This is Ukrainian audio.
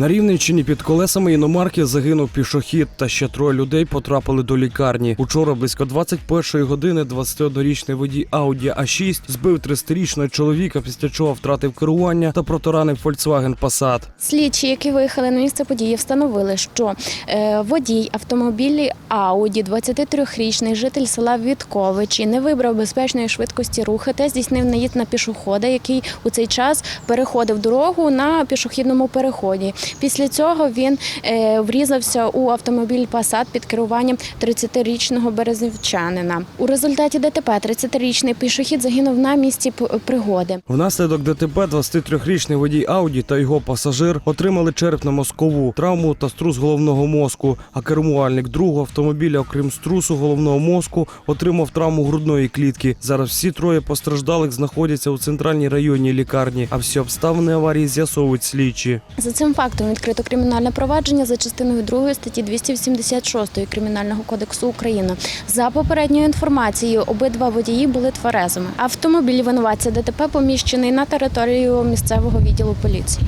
На Рівненщині під колесами іномарки загинув пішохід та ще троє людей потрапили до лікарні. Учора близько 21 години 21-річний водій Audi A6 збив 30-річного чоловіка, після чого втратив керування та протаранив Volkswagen Passat. Слідчі, які виїхали на місце події, встановили, що е, водій автомобілі Ауді, 23-річний житель села Вітковичі, не вибрав безпечної швидкості рухи та здійснив наїзд на пішохода, який у цей час переходив дорогу на пішохідному переході. Після цього він е, врізався у автомобіль Passat під керуванням 30-річного березівчанина. У результаті ДТП 30-річний пішохід загинув на місці пригоди. Внаслідок ДТП 23-річний водій Ауді та його пасажир отримали черепно-мозкову травму та струс головного мозку. А кермувальник другого автомобіля, окрім струсу головного мозку, отримав травму грудної клітки. Зараз всі троє постраждалих знаходяться у центральній районній лікарні, а всі обставини аварії з'ясовують слідчі. За цим фактом відкрито кримінальне провадження за частиною 2 статті 286 Кримінального кодексу України. За попередньою інформацією, обидва водії були тверезими. Автомобіль винуватця ДТП поміщений на територію місцевого відділу поліції.